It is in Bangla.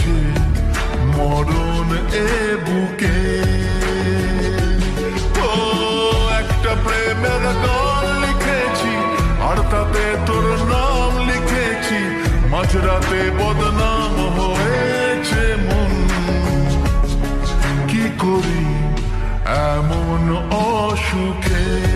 রয়েছে মরণ এ বুকে। ও, একটা প্রেমের গান লিখেছি, আর তাতে তোর নাম লিখেছি। মাঝরাতে বদনাম হয়েছে মন। কি করি এমন অসুখে?